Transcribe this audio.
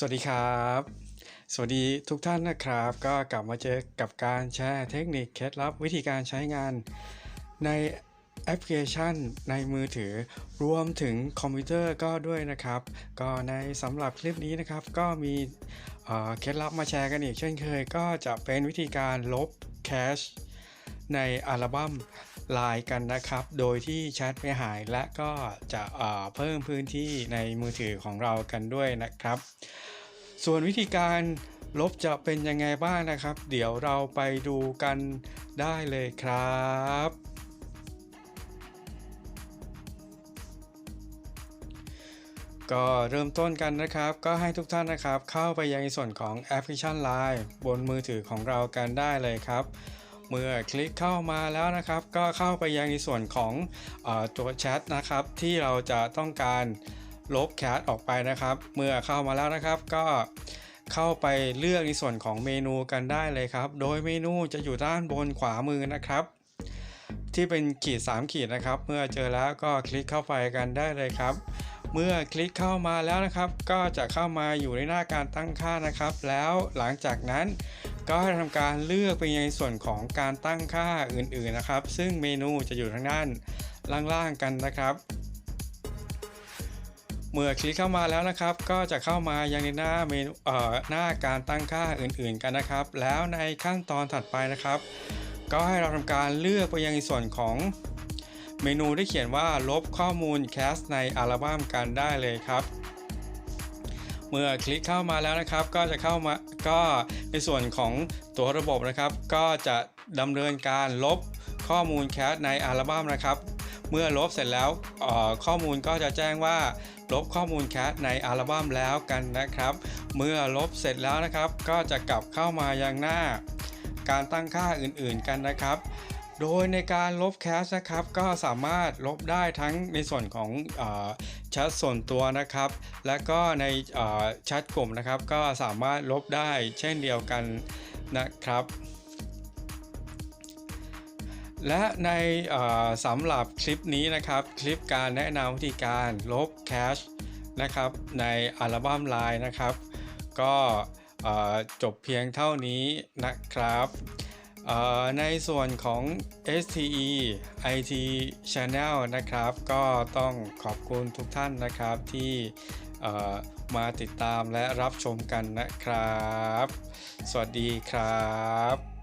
สวัสดีครับ สวัสดีทุกท่านนะครับ ก็กลับมาเจอกับการแชร์เทคนิคเคล็ดลับวิธีการใช้งานในแอปพลิเคชันในมือถือรวมถึงคอมพิวเตอร์ก็ด้วยนะครับ ก็ในสำหรับคลิปนี้นะครับ ก็มีเคล็ดลับมาแชร์กันอีกเช่นเคย ก็จะเป็นวิธีการลบแคชในอัลบั้ม ไลน์กันนะครับ โดยที่แชทไม่หายและก็จะเพิ่มพื้นที่ในมือถือของเรากันด้วยนะครับ ส่วนวิธีการลบจะเป็นยังไงบ้างนะครับ เดี๋ยวเราไปดูกันได้เลยครับก็เริ่มต้นกันนะครับ ก็ให้ทุกท่านนะครับ เข้าไปยังในส่วนของแอปพลิเคชัน Line บนมือถือของเรากันได้เลยครับ เมื่อคลิกเข้ามาแล้วนะครับ ก็เข้าไปยังในส่วนของอตัวแชทนะครับ ที่เราจะต้องการลบแคทออกไปนะครับ เมื่อเข้ามาแล้วนะครับ ก็เข้าไปเลือกในส่วนของเมนูกันได้เลยครับ โดยเมนูจะอยู่ด้านบนขวามือนะครับ ที่เป็นขีด 3 ขีดนะครับ เมื่อเจอแล้วก็คลิกเข้าไปกันได้เลยครับ เมื่อคลิกเข้ามาแล้วนะครับ ก็จะเข้ามาอยู่ในหน้าการตั้งค่านะครับ แล้วหลังจากนั้น ก็ให้ทำการเลือกไปในส่วนของการตั้งค่าอื่นๆนะครับ ซึ่งเมนูจะอยู่ทางด้านล่างๆกันนะครับ เมื่อคลิกเข้ามาแล้วนะครับ ก็จะเข้ามายังในหน้าเมนูเอ่อหน้าการตั้งค่าอื่นๆกันนะครับ แล้วในขั้นตอนถัดไปนะครับ ก็ให้เราทำการเลือกไปยังในส่วนของเมนูที่เขียนว่าลบข้อมูลแคสในอัลบั้มกันได้เลยครับ เมื่อคลิกเข้ามาแล้วนะครับ ก็จะเข้ามาก็ในส่วนของตัวระบบนะครับ ก็จะดำเนินการลบข้อมูลแคสในอัลบั้มนะครับ เมื่อลบเสร็จแล้วข้อมูลก็จะแจ้งว่า ลบข้อมูลแคสในอัลบั้มแล้วกันนะครับ เมื่อลบเสร็จแล้วนะครับ ก็จะกลับเข้ามายังหน้า การตั้งค่าอื่นๆกันนะครับ โดยในการลบแคชนะครับก็สามารถลบได้ทั้งในส่วนของอแชทส่วนตัวนะครับ และก็ในแชทกลุ่มนะครับก็สามารถลบได้เช่นเดียวกันนะครับ และในสำหรับคลิปนี้นะครับ คลิปการแนะนำวิธีการลบแคชนะครับในอัลบั้มไลน์นะครับ ก็จบเพียงเท่านี้นะครับ ในส่วนของ STE IT Channel นะครับ ก็ต้องขอบคุณทุกท่านนะครับที่มาติดตามและรับชมกันนะครับ สวัสดีครับ